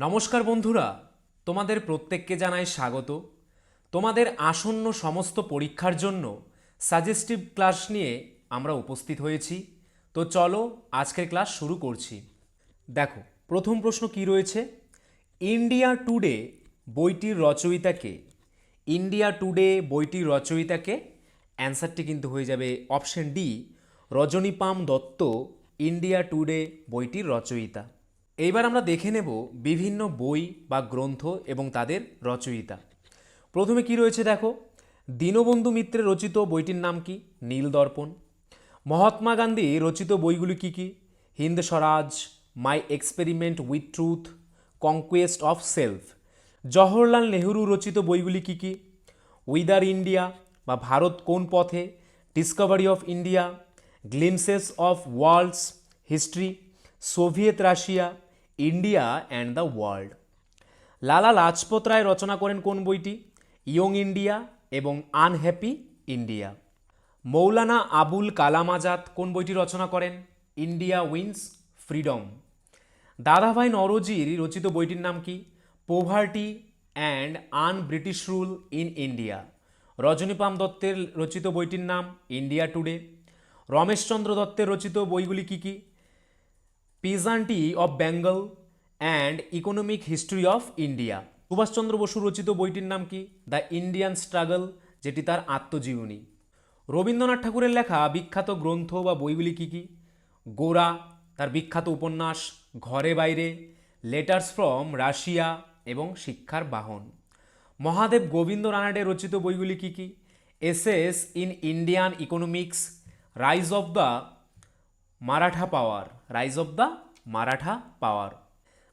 নমস্কার বন্ধুরা, তোমাদের প্রত্যেককে জানাই স্বাগত। তোমাদের আসন্ন সমস্ত পরীক্ষার জন্য সাজেস্টিভ ক্লাস নিয়ে আমরা উপস্থিত হয়েছি। তো চলো আজকের ক্লাস শুরু করছি। দেখো, প্রথম প্রশ্ন কি রয়েছে? ইন্ডিয়া টুডে বইটির রচয়িতাকে, ইন্ডিয়া টুডে বইটির রচয়িতাকে অ্যান্সারটি কিন্তু হয়ে যাবে option D, Rajani Palme Dutt, India today বইটির রচয়িতা। এইবার আমরা দেখে নেব বিভিন্ন বই বা গ্রন্থ এবং তাদের রচয়িতা। প্রথমে কি রয়েছে দেখো? দীনবন্ধু মিত্রের রচিত বইটির নাম কি? নীল দর্পণ। মহাত্মা গান্ধী রচিত বইগুলি কি কি? Hind Swaraj, my experiment with truth, conquest of self. Jawaharlal Nehru রচিত বইগুলি কি কি? উইদার ইন্ডিয়া বা ভারত কোন পথে? Discovery of India, glimpses of world's history, Soviet Russia India and the world Lala Lajpat Rai রচনা করেন কোন বইটি? ইয়ং ইন্ডিয়া এবং আনহ্যাপি ইন্ডিয়া মৌলানা আবুল কালাম আজাদ কোন বইটি রচনা করেন? ইন্ডিয়া উইন্স ফ্রিডম দাদাভাই নরজির রচিত বইটির নাম কি? Poverty and un British rule in India Rajani Palme দত্তের রচিত বইটির নাম ইন্ডিয়া টুডে রমেশচন্দ্র দত্তের রচিত বইগুলি কি কি? Peasantry of Bengal and economic history of India Subhas Chandra Basu রচিত বইটির নাম কি? দ্য ইন্ডিয়ান স্ট্রাগল যেটি তার আত্মজীবনী। রবীন্দ্রনাথ ঠাকুরের লেখা বিখ্যাত গ্রন্থ বা বইগুলি কি কি? গোরা তার বিখ্যাত উপন্যাস, ঘরে বাইরে, লেটার্স ফ্রম রাশিয়া এবং শিক্ষার বাহন। মহাদেব গোবিন্দ রানাডে রচিত বইগুলি কি কি? Essays in Indian economics, rise of the Maratha power rise of the Maratha power.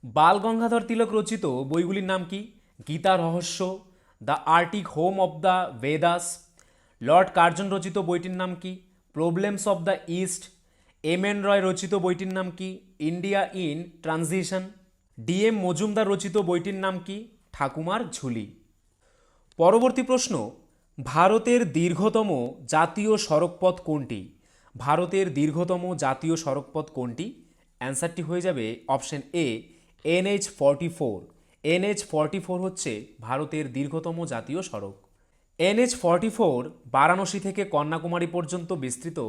Bal Gangadhar Tilak রচিত বইগুলির নাম কি? Gita Rahasya the Arctic home of the Vedas Lord Curzon রচিত বইটির নাম কি? Problems of the east M N Roy রচিত বইটির নাম কি? India in transition DM Majumdar রচিত বইটির নাম কি? ঠাকুমার ঝুলি। পরবর্তী প্রশ্ন, ভারতের দীর্ঘতম জাতীয় সড়কপথ কোনটি? ভারতের দীর্ঘতম জাতীয় সড়কপথ কোনটি? অ্যান্সারটি হয়ে যাবে option A, NH forty four. NH forty four হচ্ছে ভারতের দীর্ঘতম জাতীয় সড়ক। এনএইচ ফর্টি ফোর বারাণসী থেকে কন্যাকুমারী পর্যন্ত বিস্তৃত,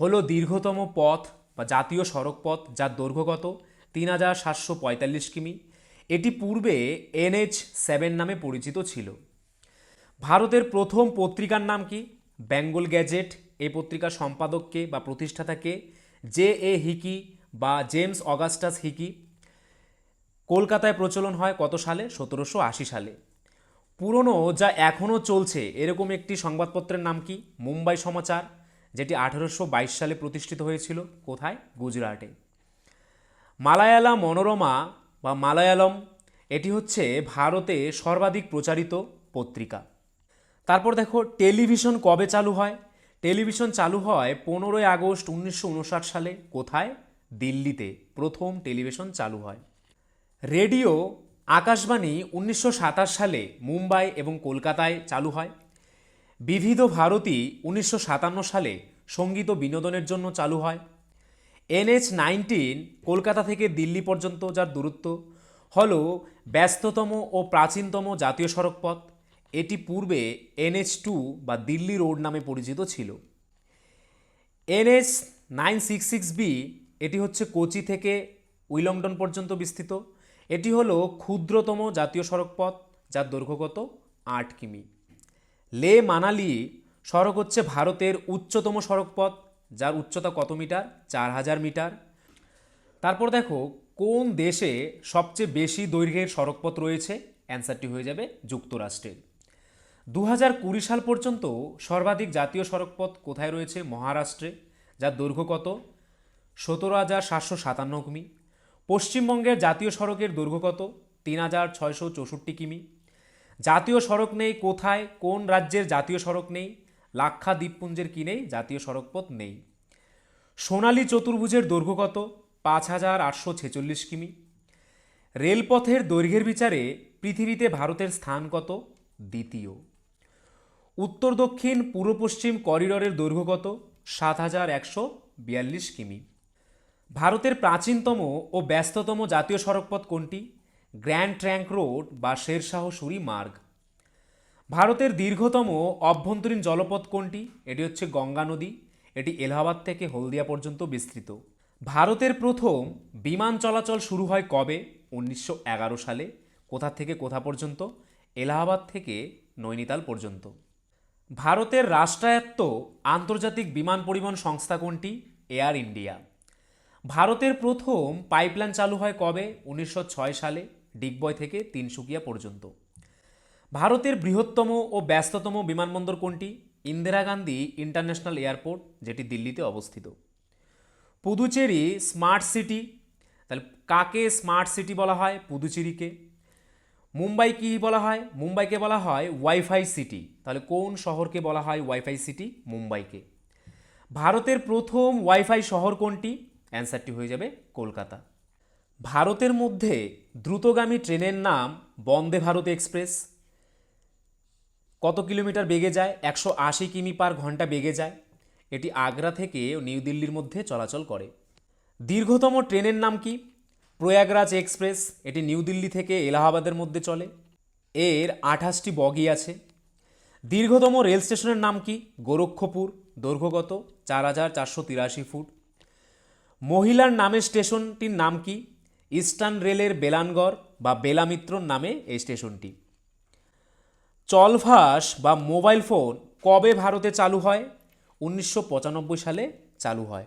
হল দীর্ঘতম পথ বা জাতীয় সড়ক পথ যার দৈর্ঘ্যগত তিন হাজার সাতশো পঁয়তাল্লিশ কিমি। এটি পূর্বে এনএইচ সেভেন নামে পরিচিত ছিল। ভারতের প্রথম পত্রিকার নাম কি? বেঙ্গল গ্যাজেট এই পত্রিকার সম্পাদককে বা প্রতিষ্ঠাতাকে জে এ হিকি বা জেমস অগাস্টাস হিকি কলকাতায় প্রচলন হয় কত সালে? সতেরোশো আশি সালে। পুরনো যা এখনও চলছে, এরকম একটি সংবাদপত্রের নাম কি? মুম্বাই সমাচার, যেটি আঠেরোশো সালে প্রতিষ্ঠিত হয়েছিল। কোথায়? গুজরাটে। মালায়ালা মনোরমা বা মালায়ালম, এটি হচ্ছে ভারতে সর্বাধিক প্রচারিত পত্রিকা। তারপর দেখো, টেলিভিশন কবে চালু হয়? টেলিভিশন চালু হয় পনেরোই আগস্ট উনিশশো উনষাট সালে কোথায়? দিল্লিতে প্রথম টেলিভিশন চালু হয়। রেডিও আকাশবাণী উনিশশো সাতাশ সালে মুম্বাই এবং কলকাতায় চালু হয়। বিবিধ ভারতী উনিশশো সাতান্ন সালে সংগীত বিনোদনের জন্য চালু হয়। এনএইচ নাইনটিন কলকাতা থেকে দিল্লি পর্যন্ত যার দূরত্ব। হল ব্যস্ততম ও প্রাচীনতম জাতীয় সড়ক পথ এটি পূর্বে এনএইচ টু বা দিল্লি রোড নামে পরিচিত ছিল। NS nine six six B এটি হচ্ছে কোচি থেকে উইলংডন পর্যন্ত বিস্তৃত। এটি হলো ক্ষুদ্রতম জাতীয় সড়ক পথ যার দৈর্ঘ্য কত আট কিমি। লে মানালি সড়ক হচ্ছে ভারতের উচ্চতম সড়ক পথ যার উচ্চতা কত মিটার? চার হাজার মিটার। তারপর দেখো, কোন দেশে সবচেয়ে বেশি দৈর্ঘ্যের সড়কপথ রয়েছে? অ্যান্সারটি হয়ে যাবে যুক্তরাষ্ট্রের। দু কুড়ি সাল পর্যন্ত সর্বাধিক জাতীয় সড়কপথ কোথায় রয়েছে মহারাষ্ট্রে? যার দৈর্ঘ্য কত? সতেরো হাজার সাতশো সাতান্ন কিমি। পশ্চিমবঙ্গের জাতীয় সড়কের দৈর্ঘ্য কত? তিন হাজার ছয়শো চৌষট্টি কিমি। জাতীয় সড়ক নেই, কোথায়? কোন রাজ্যের জাতীয় সড়ক নেই? লাক্ষা দ্বীপপুঞ্জের কি নেই? জাতীয় সড়কপথ নেই। সোনালী চতুর্ভুজের দৈর্ঘ্য কত? পাঁচ হাজার আটশো ছেচল্লিশ কিমি। রেলপথের দৈর্ঘ্যের বিচারে পৃথিবীতে ভারতের স্থান কত? দ্বিতীয়। উত্তর দক্ষিণ পূর্ব পশ্চিম করিডরের দৈর্ঘ্য কত? সাত হাজার একশো বিয়াল্লিশ কিমি। ভারতের প্রাচীনতম ও ব্যস্ততম জাতীয় সড়কপথ কোনটি? গ্র্যান্ড ট্র্যাঙ্ক রোড বা শেরশাহ সুরি মার্গ। ভারতের দীর্ঘতম অভ্যন্তরীণ জলপথ কোনটি? এটি হচ্ছে গঙ্গা নদী। এটি এলাহাবাদ থেকে হলদিয়া পর্যন্ত বিস্তৃত। ভারতের প্রথম বিমান চলাচল শুরু হয় কবে? উনিশশো এগারো সালে। কোথা থেকে কোথা পর্যন্ত? এলাহাবাদ থেকে নৈনিতাল পর্যন্ত। ভারতের রাষ্ট্রায়ত্ত আন্তর্জাতিক বিমান পরিবহন সংস্থা কোনটি? Air India. ভারতের প্রথম পাইপলাইন চালু হয় কবে? উনিশশো ছয় সালে, ডিগবয় থেকে তিনসুকিয়া পর্যন্ত। ভারতের বৃহত্তম ও ব্যস্ততম বিমানবন্দর কোনটি? ইন্দিরা গান্ধী ইন্টারন্যাশনাল এয়ারপোর্ট, যেটি দিল্লিতে অবস্থিত। পুদুচেরি স্মার্ট সিটি, তাহলে কাকে স্মার্ট সিটি বলা হয়? পুদুচেরিকে। মুম্বাই কি বলা হয়? মুম্বাইকে বলা হয় ওয়াইফাই সিটি। তাহলে কোন শহরকে বলা হয় ওয়াইফাই সিটি? মুম্বাইকে। ভারতের প্রথম ওয়াইফাই শহর কোনটি? অ্যান্সারটি হয়ে যাবে কলকাতা। ভারতের মধ্যে দ্রুতগামী ট্রেনের নাম বন্দে ভারত এক্সপ্রেস। কত কিলোমিটার বেগে যায়? একশো আশি কিমি পার ঘণ্টা বেগে যায়। এটি আগ্রা থেকে নিউ দিল্লির মধ্যে চলাচল করে। দীর্ঘতম ট্রেনের নাম কি? প্রয়াগরাজ এক্সপ্রেস, এটি নিউ দিল্লি থেকে এলাহাবাদের মধ্যে চলে। এর আঠাশটি বগি আছে। দীর্ঘতম রেল স্টেশনের নাম কি? গোরক্ষপুর, দৈর্ঘ্যগত চার হাজার চারশো তিরাশি ফুট। মহিলার নামে স্টেশনটির নাম কি? ইস্টার্ন রেলের বেলানগড় বা বেলামিত্রর নামে এই স্টেশনটি। চলভাস বা মোবাইল ফোন কবে ভারতে চালু হয়? উনিশশো পঁচানব্বই সালে চালু হয়।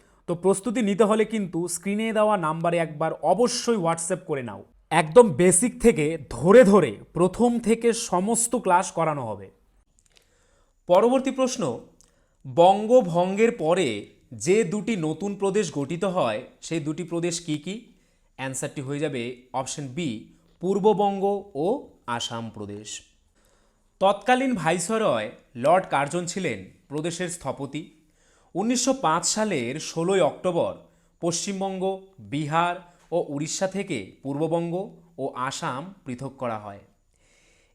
তো প্রস্তুতি নিতে হলে কিন্তু স্ক্রিনে দেওয়া নাম্বারে একবার অবশ্যই হোয়াটসঅ্যাপ করে নাও। একদম বেসিক থেকে ধরে ধরে প্রথম থেকে সমস্ত ক্লাস করানো হবে। পরবর্তী প্রশ্ন, বঙ্গভঙ্গের পরে যে দুটি নতুন প্রদেশ গঠিত হয়, সেই দুটি প্রদেশ কি কি? অ্যান্সারটি হয়ে যাবে অপশন বি পূর্ববঙ্গ ও আসাম প্রদেশ। তৎকালীন ভাইসরয় লর্ড কার্জন ছিলেন প্রদেশের স্থপতি। উনিশশো পাঁচ সালের ষোলোই অক্টোবর পশ্চিমবঙ্গ, বিহার ও উড়িষ্যা থেকে পূর্ববঙ্গ ও আসাম পৃথক করা হয়।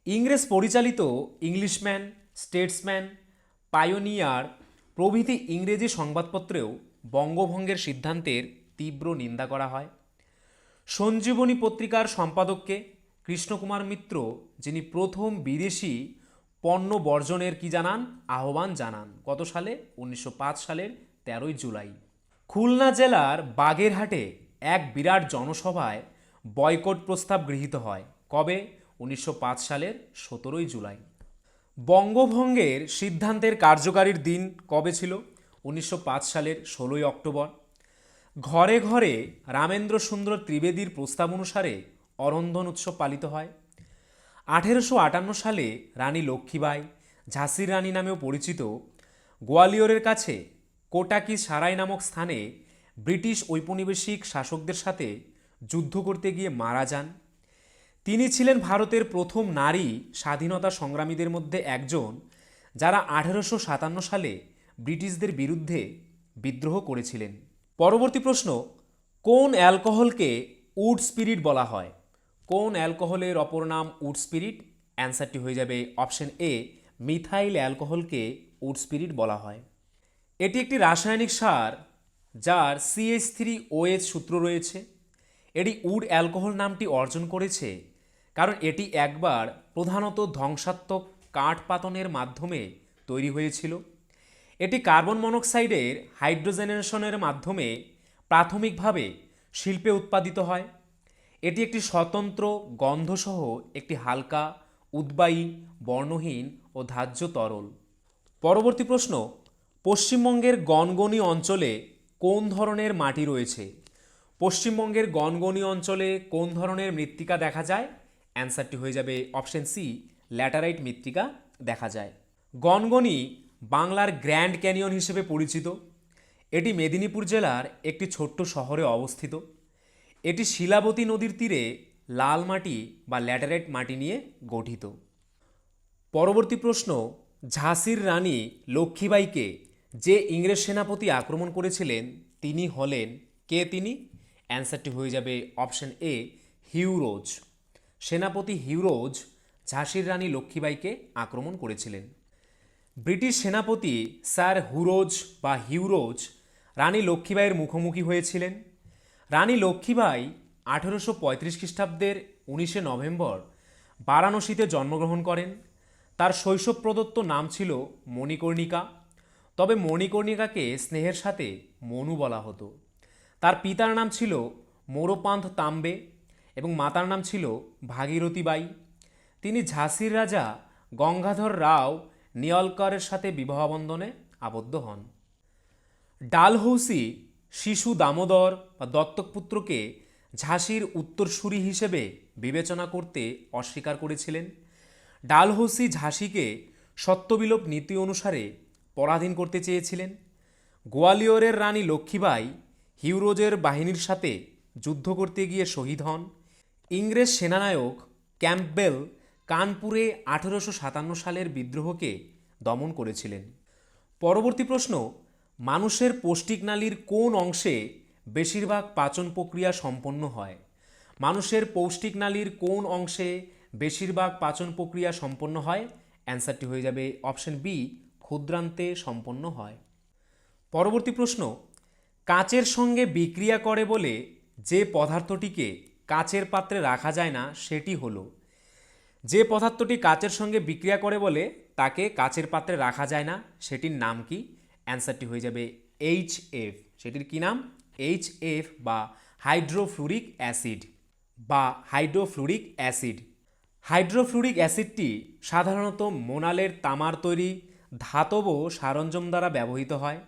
ইংরেজ পরিচালিত ইংলিশম্যান, স্টেটসম্যান, পায়োনিয়ার প্রভৃতি ইংরেজি সংবাদপত্রেও বঙ্গভঙ্গের সিদ্ধান্তের তীব্র নিন্দা করা হয়। সঞ্জীবনী পত্রিকার সম্পাদককে কৃষ্ণকুমার মিত্র, যিনি প্রথম বিদেশি পণ্য বর্জনের কি জানান? আহ্বান জানান। কত সালে? উনিশশো পাঁচ সালের তেরোই জুলাই। খুলনা জেলার বাগেরহাটে এক বিরাট জনসভায় বয়কট প্রস্তাব গৃহীত হয়। কবে? উনিশশো পাঁচ সালের সতেরোই জুলাই। বঙ্গভঙ্গের সিদ্ধান্তের কার্যকারীর দিন কবে ছিল? উনিশশো পাঁচ সালের ষোলোই অক্টোবর। ঘরে ঘরে রামেন্দ্র সুন্দর ত্রিবেদীর প্রস্তাব অনুসারে অরন্ধন উৎসব পালিত হয়। আঠেরোশো আটান্ন সালে রানী লক্ষ্মীবাই ঝাঁসির রানী নামেও পরিচিত গোয়ালিয়রের কাছে কোটাকি সারাই নামক স্থানে ব্রিটিশ ঔপনিবেশিক শাসকদের সাথে যুদ্ধ করতে গিয়ে মারা যান। তিনি ছিলেন ভারতের প্রথম নারী স্বাধীনতা সংগ্রামীদের মধ্যে একজন যারা আঠেরোশো সাতান্ন সালে ব্রিটিশদের বিরুদ্ধে বিদ্রোহ করেছিলেন। পরবর্তী প্রশ্ন, কোন অ্যালকোহলকে উড স্পিরিট বলা হয়? কোন অ্যালকোহলের অপর নাম উড স্পিরিট? অ্যান্সারটি হয়ে যাবে অপশন এ, মিথাইল অ্যালকোহলকে উড স্পিরিট বলা হয়। এটি একটি রাসায়নিক সার, যার সিএইচ থ্রি ওএস সূত্র রয়েছে। এটি উড অ্যালকোহল নামটি অর্জন করেছে কারণ এটি একবার প্রধানত ধ্বংসাত্মক কাঠ পাতনের মাধ্যমে তৈরি হয়েছিল। এটি কার্বন মনোক্সাইডের হাইড্রোজেনেশনের মাধ্যমে প্রাথমিকভাবে শিল্পে উৎপাদিত হয়। এটি একটি স্বতন্ত্র গন্ধসহ একটি হালকা, উদ্বায়ী, বর্ণহীন ও ধার্য তরল। পরবর্তী প্রশ্ন, পশ্চিমবঙ্গের গনগনি অঞ্চলে কোন ধরনের মাটি রয়েছে? পশ্চিমবঙ্গের গনগনি অঞ্চলে কোন ধরনের মৃত্তিকা দেখা যায়? অ্যান্সারটি হয়ে যাবে অপশন সি, ল্যাটারাইট মৃত্তিকা দেখা যায়। গনগনি বাংলার গ্র্যান্ড ক্যানিয়ন হিসেবে পরিচিত। এটি মেদিনীপুর জেলার একটি ছোট্ট শহরে অবস্থিত। এটি শিলাবতী নদীর তীরে লাল মাটি বা ল্যাটারাইট মাটি নিয়ে গঠিত। পরবর্তী প্রশ্ন, ঝাঁসির রানী লক্ষ্মীবাইকে যে ইংরেজ সেনাপতি আক্রমণ করেছিলেন, তিনি হলেন কে তিনি? অ্যান্সারটি হয়ে যাবে অপশন এ, হিউরোজ। সেনাপতি হিউরোজ ঝাঁসির রানী লক্ষ্মীবাইকে আক্রমণ করেছিলেন। ব্রিটিশ সেনাপতি স্যার হুরোজ বা হিউরোজ রানী লক্ষ্মীবাইয়ের মুখোমুখি হয়েছিলেন। রানী লক্ষ্মীবাই আঠেরোশো পঁয়ত্রিশ খ্রিস্টাব্দের উনিশে নভেম্বর বারাণসীতে জন্মগ্রহণ করেন। তার শৈশব প্রদত্ত নাম ছিল মণিকর্ণিকা। তবে মণিকর্ণিকাকে স্নেহের সাথে মনু বলা হতো। তার পিতার নাম ছিল মোরপান্থ তাম্বে এবং মাতার নাম ছিল ভাগীরথী বাই তিনি ঝাঁসির রাজা গঙ্গাধর রাও নিয়লকরের সাথে বিবাহবন্ধনে আবদ্ধ হন। ডালহৌসি শিশু দামোদর বা দত্তকপুত্রকে ঝাঁসির উত্তরসূরি হিসেবে বিবেচনা করতে অস্বীকার করেছিলেন। ডালহৌসি ঝাঁসিকে সত্যবিলোপ নীতি অনুসারে পরাধীন করতে চেয়েছিলেন। গোয়ালিয়রের রানী লক্ষ্মীবাই হিউরোজের বাহিনীর সাথে যুদ্ধ করতে গিয়ে শহীদ হন। ইংরেজ সেনানায়ক ক্যাম্পবেল কানপুরে আঠেরোশো সাতান্ন সালের বিদ্রোহকে দমন করেছিলেন। পরবর্তী প্রশ্ন মানুষের পৌষ্টিক নালীর কোন অংশে বেশিরভাগ পাচন প্রক্রিয়া সম্পন্ন হয়? মানুষের পৌষ্টিক নালীর কোন অংশে বেশিরভাগ পাচন প্রক্রিয়া সম্পন্ন হয়? অ্যান্সারটি হয়ে যাবে অপশন বি, ক্ষুদ্রান্তে সম্পন্ন হয়। পরবর্তী প্রশ্ন, কাচের সঙ্গে বিক্রিয়া করে বলে যে পদার্থটিকে কাচের পাত্রে রাখা যায় না, সেটি হলো, যে পদার্থটি কাচের সঙ্গে বিক্রিয়া করে বলে তাকে কাচের পাত্রে রাখা যায় না, সেটির নাম কি? অ্যান্সারটি হয়ে যাবে এইচ এফ সেটির কি নাম? এইচ এফ বা হাইড্রোফ্লুরিক অ্যাসিড বা হাইড্রোফ্লুরিক অ্যাসিড হাইড্রোফ্লুরিক অ্যাসিডটি সাধারণত মোনালের তামার তৈরি ধাতব সারঞ্জম দ্বারা ব্যবহৃত হয়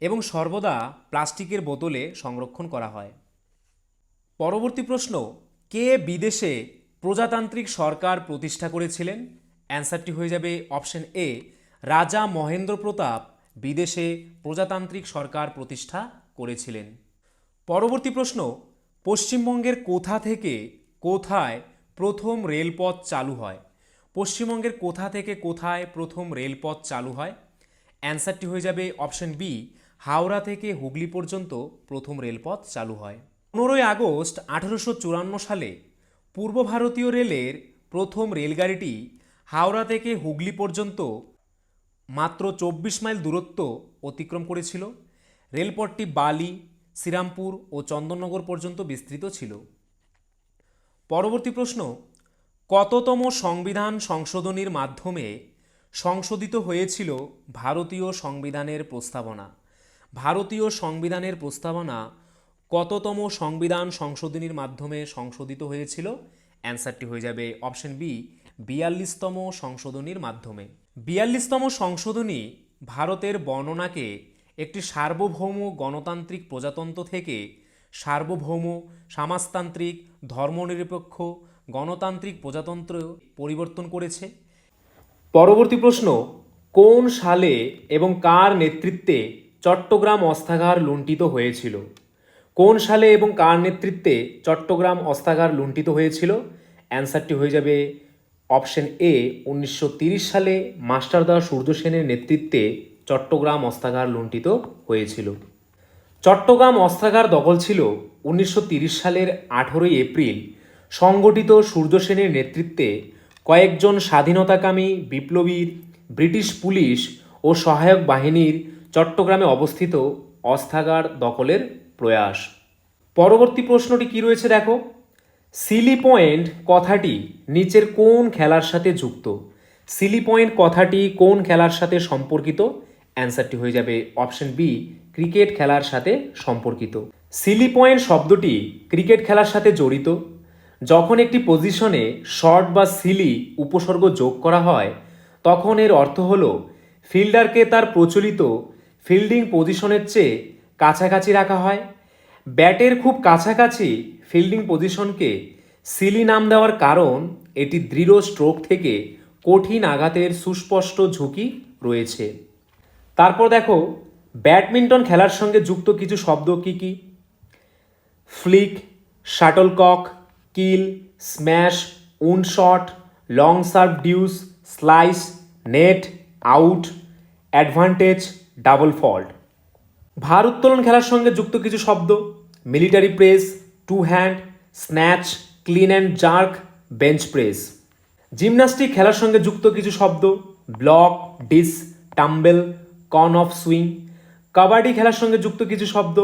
এবং সর্বদা প্লাস্টিকের বোতলে সংরক্ষণ করা হয়। পরবর্তী প্রশ্ন, কে বিদেশে প্রজাতান্ত্রিক সরকার প্রতিষ্ঠা করেছিলেন? অ্যান্সারটি হয়ে যাবে অপশন এ রাজা মহেন্দ্র প্রতাপ বিদেশে প্রজাতান্ত্রিক সরকার প্রতিষ্ঠা করেছিলেন। পরবর্তী প্রশ্ন, পশ্চিমবঙ্গের কোথা থেকে কোথায় প্রথম রেলপথ চালু হয়? পশ্চিমবঙ্গের কোথা থেকে কোথায় প্রথম রেলপথ চালু হয়? অ্যান্সারটি হয়ে যাবে অপশন বি, হাওড়া থেকে হুগলি পর্যন্ত প্রথম রেলপথ চালু হয়। পনেরোই আগস্ট আঠেরোশো চুরান্ন সালে পূর্ব ভারতীয় রেলের প্রথম রেলগাড়িটি হাওড়া থেকে হুগলি পর্যন্ত মাত্র চব্বিশ মাইল দূরত্ব অতিক্রম করেছিল। রেলপথটি বালি, শ্রীরামপুর ও চন্দননগর পর্যন্ত বিস্তৃত ছিল। পরবর্তী প্রশ্ন, কততম সংবিধান সংশোধনীর মাধ্যমে সংশোধিত হয়েছিল ভারতীয় সংবিধানের প্রস্তাবনা? ভারতীয় সংবিধানের প্রস্তাবনা কততম সংবিধান সংশোধনীর মাধ্যমে সংশোধিত হয়েছিল? অ্যান্সারটি হয়ে যাবে অপশন বি, বিয়াল্লিশতম সংশোধনীর মাধ্যমে। বিয়াল্লিশতম সংশোধনী ভারতের বর্ণনাকে একটি সার্বভৌম গণতান্ত্রিক প্রজাতন্ত্র থেকে সার্বভৌম, সমাজতান্ত্রিক, ধর্মনিরপেক্ষ, গণতান্ত্রিক প্রজাতন্ত্র পরিবর্তন করেছে। পরবর্তী প্রশ্ন, কোন সালে এবং কার নেতৃত্বে চট্টগ্রাম অস্ত্রাগার লুণ্ঠিত হয়েছিল? কোন সালে এবং কার নেতৃত্বে চট্টগ্রাম অস্ত্রাগার লুণ্ঠিত হয়েছিল? অ্যান্সারটি হয়ে যাবে অপশন এ, উনিশশো সালে মাস্টারদা সূর্য সেনের নেতৃত্বে চট্টগ্রাম অস্ত্রাগার লুণ্ঠিত হয়েছিল। চট্টগ্রাম অস্ত্রাগার দখল ছিল উনিশশো সালের আঠেরোই এপ্রিল। সংগঠিত সূর্য সেনের নেতৃত্বে কয়েকজন স্বাধীনতাকামী বিপ্লবীর ব্রিটিশ পুলিশ ও সহায়ক বাহিনীর চট্টগ্রামে অবস্থিত অস্থাগার দখলের প্রয়াস। পরবর্তী প্রশ্নটি কি রয়েছে দেখো? সিলি পয়েন্ট কথাটি নিচের কোন খেলার সাথে যুক্ত? সিলি পয়েন্ট কথাটি কোন খেলার সাথে সম্পর্কিত? অ্যান্সারটি হয়ে যাবে অপশন বি, ক্রিকেট খেলার সাথে সম্পর্কিত। সিলি পয়েন্ট শব্দটি ক্রিকেট খেলার সাথে জড়িত। যখন একটি পজিশনে শর্ট বা সিলি উপসর্গ যোগ করা হয়, তখন এর অর্থ হল, ফিল্ডারকে তার প্রচলিত ফিল্ডিং পজিশনের চেয়ে কাছাকাছি রাখা হয়। ব্যাটের খুব কাছাকাছি ফিল্ডিং পজিশনকে সিলি নাম দেওয়ার কারণ, এটি দৃঢ় স্ট্রোক থেকে কঠিন আঘাতের সুস্পষ্ট ঝুঁকি রয়েছে। তারপর দেখো, ব্যাডমিন্টন খেলার সঙ্গে যুক্ত কিছু শব্দ কি কি? ফ্লিক, শাটলকক, কিল, স্ম্যাশ উন shot long serve deuce, slice, net, out, advantage, double fault. ভার উত্তোলন খেলার সঙ্গে যুক্ত কিছু শব্দ, military press two hand snatch clean and jerk bench press gymnastic খেলার সঙ্গে যুক্ত কিছু শব্দ ব্লক ডিস টাম্বেল কন অফ সুইং কাবাডি খেলার সঙ্গে যুক্ত কিছু শব্দ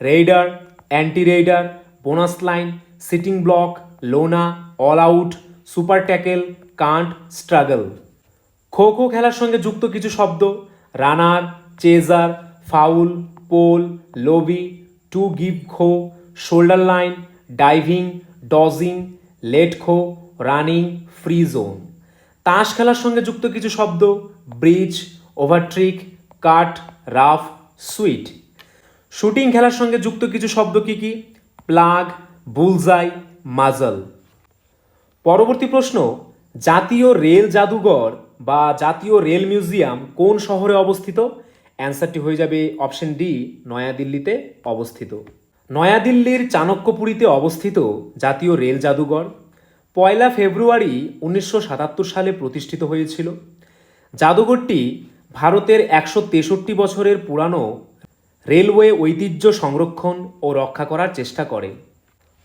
raider anti raider bonus line sitting block lona all out super tackle cant struggle kho kho খেলার সঙ্গে যুক্ত কিছু শব্দ runner chaser foul pole lobby to give kho shoulder line diving dodging late kho running free zone তাস খেলার সঙ্গে যুক্ত কিছু শব্দ bridge overtrick cut ruff suit shooting খেলার সঙ্গে যুক্ত কিছু শব্দ কি কি? প্লাগ বুলজাই মাজল পরবর্তী প্রশ্ন, জাতীয় রেল জাদুঘর বা জাতীয় রেল মিউজিয়াম কোন শহরে অবস্থিত? অ্যান্সারটি হয়ে যাবে অপশন ডি, নয়াদিল্লিতে অবস্থিত। নয়াদিল্লির চাণক্যপুরীতে অবস্থিত জাতীয় রেল জাদুঘর পয়লা ফেব্রুয়ারি উনিশশো সাতাত্তর সালে প্রতিষ্ঠিত হয়েছিল। জাদুঘরটি ভারতের একশো তেষট্টি বছরের পুরানো রেলওয়ে ঐতিহ্য সংরক্ষণ ও রক্ষা করার চেষ্টা করে।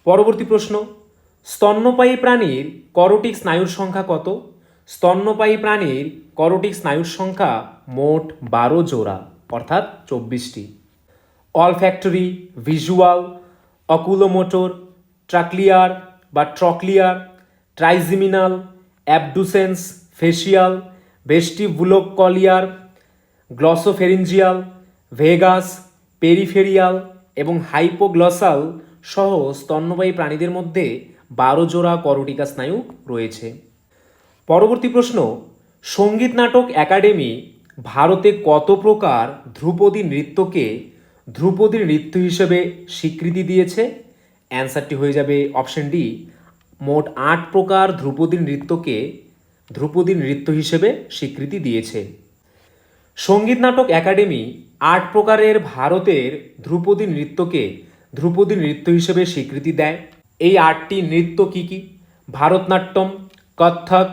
পরবর্তী প্রশ্ন, স্তন্যপায়ী প্রাণীর করোটিক স্নায়ুর সংখ্যা কত? স্তন্যপায়ী প্রাণীর করোটিক স্নায়ুর সংখ্যা মোট বারো জোড়া, অর্থাৎ চব্বিশটি। অলফ্যাক্টরি ভিজুয়াল অকুলোমোটর ট্রাকলিয়ার বা trochlear, trigeminal, abducens, facial vestibulocochlear glossopharyngeal, vagus, peripheral এবং হাইপোগ্লসাল সহ স্তন্যবায়ী প্রাণীদের মধ্যে বারো জোড়া করটিকা স্নায়ু রয়েছে। পরবর্তী প্রশ্ন, সংগীত নাটক একাডেমি ভারতে কত প্রকার ধ্রুপদী নৃত্যকে ধ্রুপদী নৃত্য হিসেবে স্বীকৃতি দিয়েছে। অ্যান্সারটি হয়ে যাবে অপশন ডি। মোট আট প্রকার ধ্রুপদী নৃত্যকে ধ্রুপদী নৃত্য হিসেবে স্বীকৃতি দিয়েছে। সংগীত নাটক একাডেমি আট প্রকারের ভারতের ধ্রুপদী নৃত্যকে ধ্রুপদী নৃত্য হিসেবে স্বীকৃতি দেয়। এই আটটি নৃত্য কী কী? ভারতনাট্যম কত্থক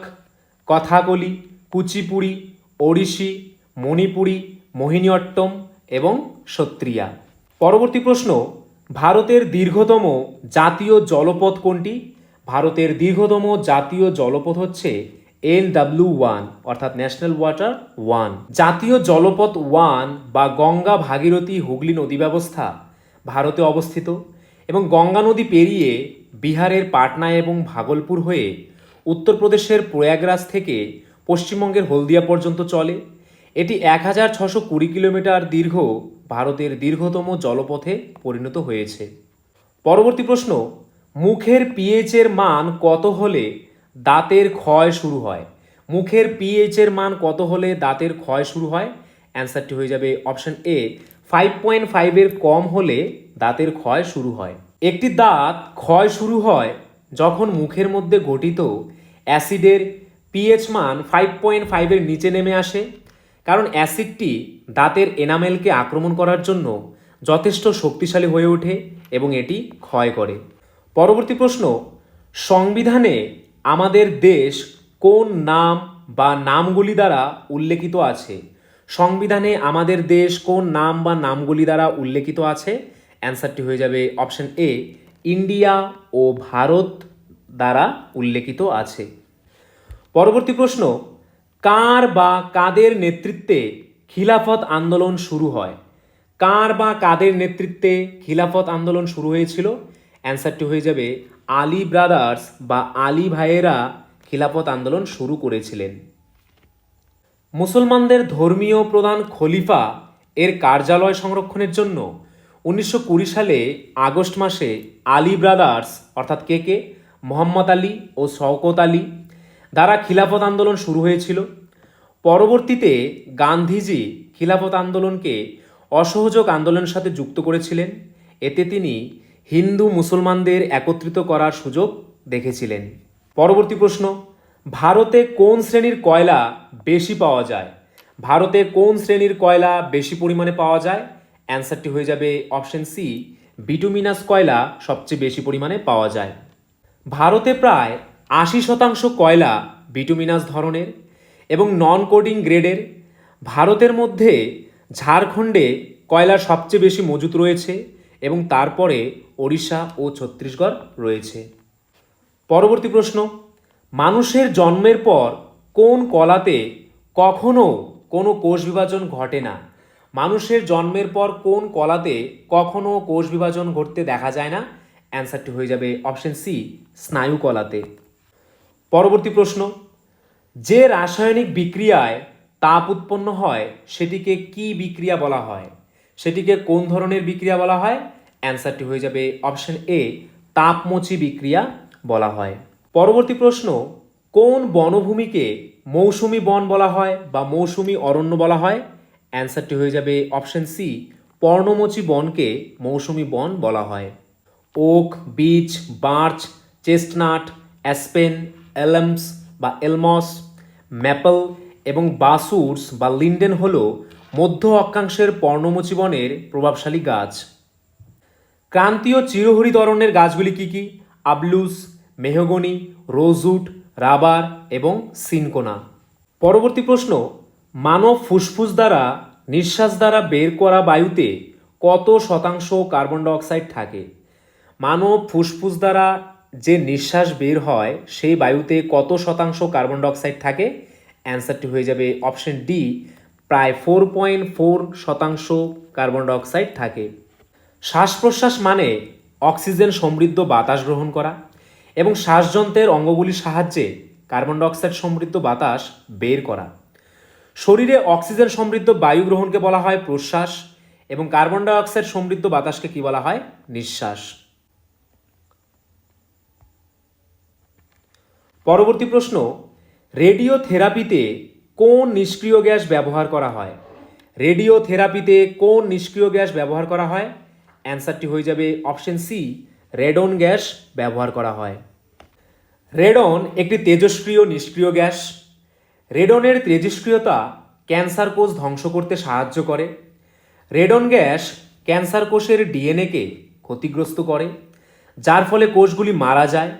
কথাকলি, কুচিপুড়ি, ওড়িশি, মণিপুরি, মোহিনীঅট্টম এবং সত্রিয়া। পরবর্তী প্রশ্ন, ভারতের দীর্ঘতম জাতীয় জলপথ কোনটি? ভারতের দীর্ঘতম জাতীয় জলপথ হচ্ছে এন ডাব্লিউ ওয়ান, অর্থাৎ ন্যাশনাল ওয়াটার ওয়ান। জাতীয় জলপথ ওয়ান বা গঙ্গা ভাগীরথী হুগলি নদী ব্যবস্থা ভারতে অবস্থিত এবং গঙ্গা নদী পেরিয়ে বিহারের পাটনা এবং ভাগলপুর হয়ে উত্তরপ্রদেশের প্রয়াগরাজ থেকে পশ্চিমবঙ্গের হলদিয়া পর্যন্ত চলে। এটি এক হাজার ছশো কুড়ি কিলোমিটার দীর্ঘ, ভারতের দীর্ঘতম জলপথে পরিণত হয়েছে। পরবর্তী প্রশ্ন, মুখের পিএইচ এর মান কত হলে দাঁতের ক্ষয় শুরু হয়? মুখের পিএইচ এর মান কত হলে দাঁতের ক্ষয় শুরু হয়? অ্যান্সারটি হয়ে যাবে অপশন এ ফাইভ পয়েন্ট ফাইভের কম হলে দাঁতের ক্ষয় শুরু হয়। একটি দাঁত ক্ষয় শুরু হয় যখন মুখের মধ্যে গঠিত অ্যাসিডের পিএইচ মান ফাইভ পয়েন্ট ফাইভের নিচে নেমে আসে। কারণ অ্যাসিডটি দাঁতের এনামেলকে আক্রমণ করার জন্য যথেষ্ট শক্তিশালী হয়ে ওঠে এবং এটি ক্ষয় করে। পরবর্তী প্রশ্ন, সংবিধানে আমাদের দেশ কোন নাম বা নামগুলি দ্বারা উল্লেখিত আছে? সংবিধানে আমাদের দেশ কোন নাম বা নামগুলি দ্বারা উল্লেখিত আছে? অ্যান্সারটি হয়ে যাবে অপশন এ, ইন্ডিয়া ও ভারত দ্বারা উল্লেখিত আছে। পরবর্তী প্রশ্ন কার বা কাদের নেতৃত্বে খিলাফত আন্দোলন শুরু হয়? কার বা কাদের নেতৃত্বে খিলাফত আন্দোলন শুরু হয়েছিল? অ্যান্সারটি হয়ে যাবে, আলী ব্রাদার্স বা আলী ভাইয়েরা খিলাফত আন্দোলন শুরু করেছিলেন। মুসলমানদের ধর্মীয় প্রধান খলিফা এর কার্যালয় সংরক্ষণের জন্য উনিশশো কুড়ি সালে আগস্ট মাসে আলী ব্রাদার্স অর্থাৎ কে কে? মোহাম্মদ আলী ও শওকত আলী দ্বারা খিলাফত আন্দোলন শুরু হয়েছিল। পরবর্তীতে গান্ধীজি খিলাফত আন্দোলনকে অসহযোগ আন্দোলনের সাথে যুক্ত করেছিলেন। এতে তিনি হিন্দু মুসলমানদের একত্রিত করার সুযোগ দেখেছিলেন। পরবর্তী প্রশ্ন, ভারতে কোন শ্রেণির কয়লা বেশি পাওয়া যায়? ভারতে কোন শ্রেণির কয়লা বেশি পরিমাণে পাওয়া যায়? অ্যান্সারটি হয়ে যাবে অপশন সি, বিটুমিনাস কয়লা সবচেয়ে বেশি পরিমাণে পাওয়া যায়। ভারতে প্রায় আশি শতাংশ কয়লা বিটুমিনাস ধরনের এবং নন কোডিং গ্রেডের ভারতের মধ্যে ঝাড়খণ্ডে কয়লা সবচেয়ে বেশি মজুত রয়েছে এবং তারপরে ওড়িশা ও ছত্তিশগড় রয়েছে। পরবর্তী প্রশ্ন, মানুষের জন্মের পর কোন কলাতে কখনো কোনো কোষ বিভাজন ঘটে না? মানুষের জন্মের পর কোন কলাতে কখনো কোষ বিভাজন ঘটতে দেখা যায় না? অ্যান্সারটি হয়ে যাবে অপশন সি স্নায়ু কলাতে পরবর্তী প্রশ্ন, যে রাসায়নিক বিক্রিয়ায় তাপ উৎপন্ন হয়, সেটিকে কি বিক্রিয়া বলা হয়? সেটিকে কোন ধরনের বিক্রিয়া বলা হয়? অ্যান্সারটি হয়ে যাবে অপশন এ, তাপমোচী বিক্রিয়া বলা হয়। পরবর্তী প্রশ্ন, কোন বনভূমিকে মৌসুমী বন বলা হয় বা মৌসুমি অরণ্য বলা হয়? অ্যান্সারটি হয়ে যাবে অপশন সি, পর্ণমোচী বনকে মৌসুমী বন বলা হয়। Oak beech birch, chestnut, aspen elms বা এলমস, ম্যাপল এবং বাসুরস বা লিন্ডেন হল মধ্য অক্ষাংশের পর্ণমোচী বনের প্রভাবশালী গাছ। ক্রান্তীয় চিরহরিত অরণ্যের গাছগুলি কি কি? আবলুস, মেহগনি রোজউড রাবার এবং সিনকোনা। পরবর্তী প্রশ্ন, মানব ফুসফুস দ্বারা, নিঃশ্বাস দ্বারা বের করা বায়ুতে কত শতাংশ কার্বন ডাইঅক্সাইড থাকে? মানব ফুসফুস দ্বারা যে নিঃশ্বাস বের হয়, সেই বায়ুতে কত শতাংশ কার্বন ডাইঅক্সাইড থাকে? অ্যান্সারটি হয়ে যাবে অপশন ডি, প্রায় ফোর পয়েন্ট ফোর শতাংশ কার্বন ডাইঅক্সাইড থাকে। শ্বাস প্রশ্বাস মানে অক্সিজেন সমৃদ্ধ বাতাস গ্রহণ করা এবং শ্বাসযন্ত্রের অঙ্গগুলির সাহায্যে কার্বন ডাইঅক্সাইড সমৃদ্ধ বাতাস বের করা। শরীরে অক্সিজেন সমৃদ্ধ বায়ু গ্রহণকে বলা হয় প্রশ্বাস এবং কার্বন ডাইঅক্সাইড সমৃদ্ধ বাতাসকে কি বলা হয়? নিঃশ্বাস। পরবর্তী প্রশ্ন রেডিও থেরাপিতে কোন নিষ্ক্রিয় গ্যাস ব্যবহার করা হয়? রেডিও থেরাপিতে কোন নিষ্ক্রিয় গ্যাস ব্যবহার করা হয়? অ্যান্সারটি হয়ে যাবে অপশন সি, রেডন গ্যাস ব্যবহার করা হয়। রেডন একটি তেজস্ক্রিয় নিষ্ক্রিয় গ্যাস। রেডনের তেজস্ক্রিয়তা ক্যান্সার কোষ ধ্বংস করতে সাহায্য করে। রেডন গ্যাস ক্যান্সার কোষের ডিএনএকে ক্ষতিগ্রস্ত করে, যার ফলে কোষগুলি মারা যায়।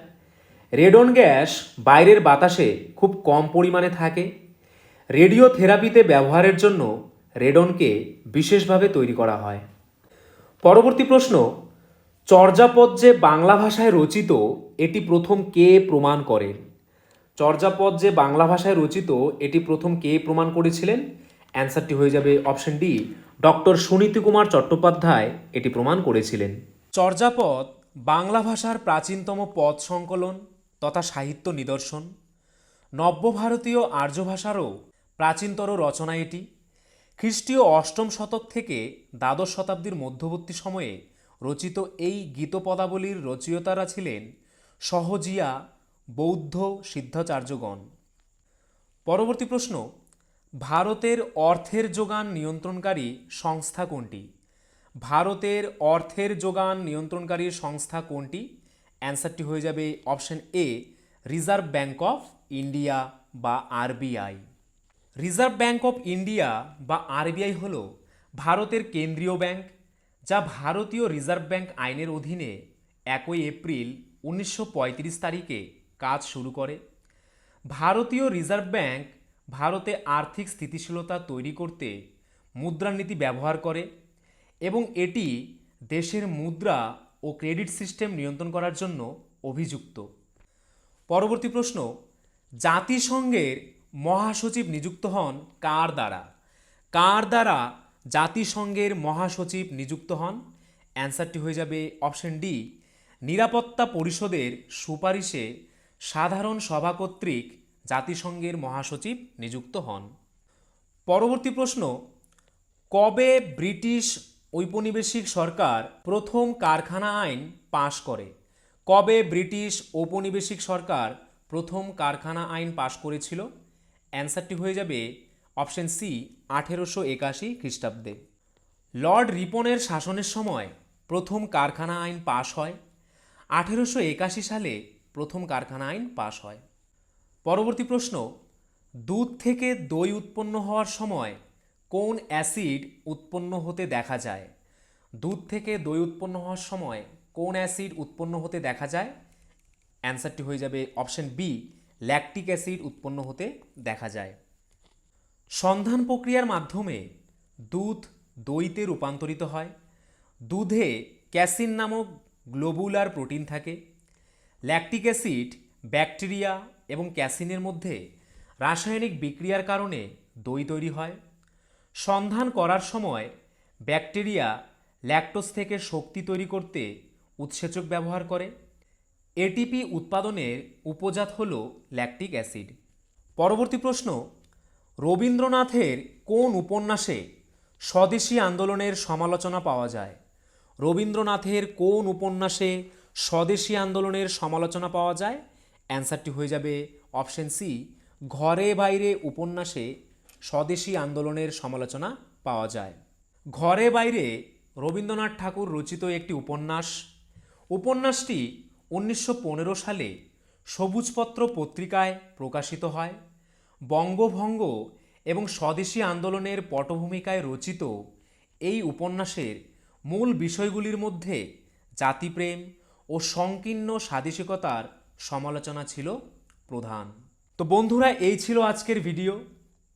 রেডন গ্যাস বাইরের বাতাসে খুব কম পরিমাণে থাকে। রেডিও থেরাপিতে ব্যবহারের জন্য রেডনকে বিশেষভাবে তৈরি করা হয়। পরবর্তী প্রশ্ন, চর্যাপদ যে বাংলা ভাষায় রচিত, এটি প্রথম কে প্রমাণ করেন চর্যাপদ যে বাংলা ভাষায় রচিত, এটি প্রথম কে প্রমাণ করেছিলেন? অ্যান্সারটি হয়ে যাবে option D. Doctor Suniti Kumar Chattopadhyay এটি প্রমাণ করেছিলেন। চর্যাপদ বাংলা ভাষার প্রাচীনতম পদ সংকলন? তথা সাহিত্য নিদর্শন, নব্যভারতীয় আর্য ভাষারও প্রাচীনতর রচনা এটি। খ্রিস্টীয় অষ্টম শতক থেকে দ্বাদশ শতাব্দীর মধ্যবর্তী সময়ে রচিত এই গীতপদাবলীর রচয়িতারা ছিলেন সহজিয়া, বৌদ্ধ সিদ্ধাচার্যগণ। পরবর্তী প্রশ্ন, ভারতের অর্থের যোগান নিয়ন্ত্রণকারী সংস্থা কোনটি? ভারতের অর্থের যোগান নিয়ন্ত্রণকারী সংস্থা কোনটি? অ্যান্সারটি হয়ে যাবে option A, reserve bank of India বা RBI. Reserve bank of India বা আরবিআই হল ভারতের কেন্দ্রীয় ব্যাংক, যা ভারতীয় রিজার্ভ ব্যাংক আইনের অধীনে একই এপ্রিল উনিশশো পঁয়ত্রিশ তারিখে কাজ শুরু করে। ভারতীয় রিজার্ভ ব্যাংক ভারতে আর্থিক স্থিতিশীলতা তৈরি করতে মুদ্রানীতি ব্যবহার করে এবং এটি দেশের মুদ্রা ও ক্রেডিট সিস্টেম নিয়ন্ত্রণ করার জন্য অভিযুক্ত। পরবর্তী প্রশ্ন, জাতিসংঘের মহাসচিব নিযুক্ত হন কার দ্বারা? কার দ্বারা জাতিসংঘের মহাসচিব নিযুক্ত হন? অ্যান্সারটি হয়ে যাবে অপশন ডি, নিরাপত্তা পরিষদের সুপারিশে সাধারণ সভা কর্তৃক জাতিসংঘের মহাসচিব নিযুক্ত হন। পরবর্তী প্রশ্ন, কবে ব্রিটিশ ঔপনিবেশিক সরকার প্রথম কারখানা আইন পাশ করে। কবে ব্রিটিশ ঔপনিবেশিক সরকার প্রথম কারখানা আইন পাশ করেছিল? অ্যান্সারটি হয়ে যাবে অপশন সি, আঠেরোশো একাশি খ্রিস্টাব্দে। লর্ড রিপনের শাসনের সময় প্রথম কারখানা আইন পাশ হয়। আঠেরোশো একাশি সালে প্রথম কারখানা আইন পাশ হয়। পরবর্তী প্রশ্ন, দুধ থেকে দই উৎপন্ন হওয়ার সময় কোন অ্যাসিড উৎপন্ন হতে দেখা যায়? দুধ থেকে দই উৎপন্ন হওয়ার সময় কোন অ্যাসিড উৎপন্ন হতে দেখা যায়? অ্যান্সারটি হয়ে যাবে অপশন বি, ল্যাকটিক অ্যাসিড উৎপন্ন হতে দেখা যায়। সন্ধান প্রক্রিয়ার মাধ্যমে দুধ দইতে রূপান্তরিত হয়। দুধে ক্যাসিন নামক গ্লোবুলার প্রোটিন থাকে। ল্যাকটিক অ্যাসিড ব্যাকটেরিয়া এবং ক্যাসিনের মধ্যে রাসায়নিক বিক্রিয়ার কারণে দই তৈরি হয়। সন্ধান করার সময় ব্যাকটেরিয়া ল্যাকটোজ থেকে শক্তি তৈরি করতে উৎসেচক ব্যবহার করে। এটিপি উৎপাদনের উপজাত হল ল্যাকটিক অ্যাসিড। পরবর্তী প্রশ্ন, রবীন্দ্রনাথের কোন উপন্যাসে স্বদেশী আন্দোলনের সমালোচনা পাওয়া যায়? রবীন্দ্রনাথের কোন উপন্যাসে স্বদেশী আন্দোলনের সমালোচনা পাওয়া যায়? অ্যান্সারটি হয়ে যাবে অপশন সি, ঘরে বাইরে উপন্যাসে স্বদেশী আন্দোলনের সমালোচনা পাওয়া যায়। ঘরে বাইরে রবীন্দ্রনাথ ঠাকুর রচিত একটি উপন্যাস, উপন্যাসটি উনিশশো পনেরো সালে সবুজপত্র পত্রিকায় প্রকাশিত হয়। বঙ্গভঙ্গ এবং স্বদেশী আন্দোলনের পটভূমিকায় রচিত এই উপন্যাসের মূল বিষয়গুলির মধ্যে জাতিপ্রেম ও সংকীর্ণ স্বাদেশিকতার সমালোচনা ছিল প্রধান। তো বন্ধুরা, এই ছিল আজকের ভিডিও।